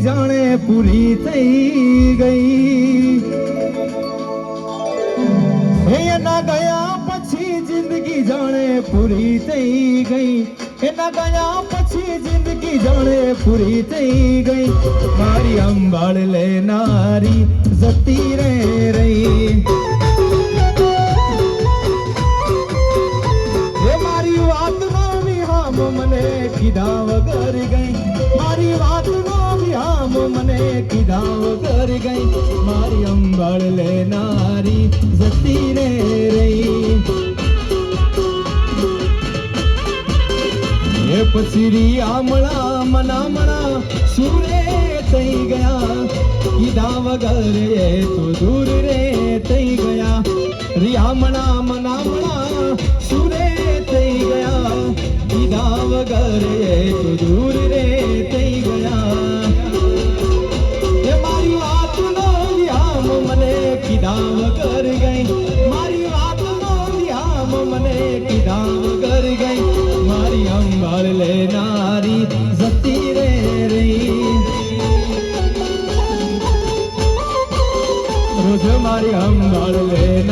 જાણે પૂરી થઈ ગઈ. એના ગયા પછી જિંદગી જાણે પૂરી થઈ ગઈ. એના ગયા પછી જિંદગી જાણે પૂરી થઈ ગઈ. મારી અંબાળ લેનારી જતી રહી એ મારી વાત વિહામ મને કીધા વગર ગઈ. મારી વિહામ મને કીધા વગર ગઈ મારી અંબાળ લેનારી જતી રે રહી એ પછી રી આમળા મનામણા સુરે થઈ ગયા કીધા વગર એ તો દૂર રે થઈ ગયા રિયામણા મનામણા સુરે થઈ ગયા કીધા વગર એ તો દૂર ધામ કર ગઈ મારી વાત નો ધ્યામ મને ધામ કર ગઈ મારી અંબાળ લેનારી જતી રે રહી રોજ મારી અંબાળ લે